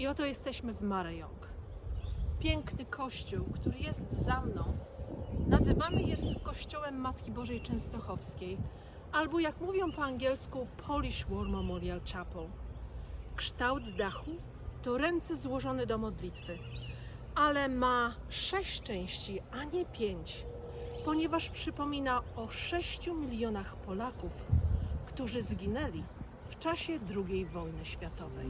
I oto jesteśmy w Marejong. Piękny kościół, który jest za mną, nazywany jest kościołem Matki Bożej Częstochowskiej, albo jak mówią po angielsku Polish War Memorial Chapel. Kształt dachu to ręce złożone do modlitwy, ale ma sześć części, a nie pięć, ponieważ przypomina o sześciu milionach Polaków, którzy zginęli w czasie II wojny światowej.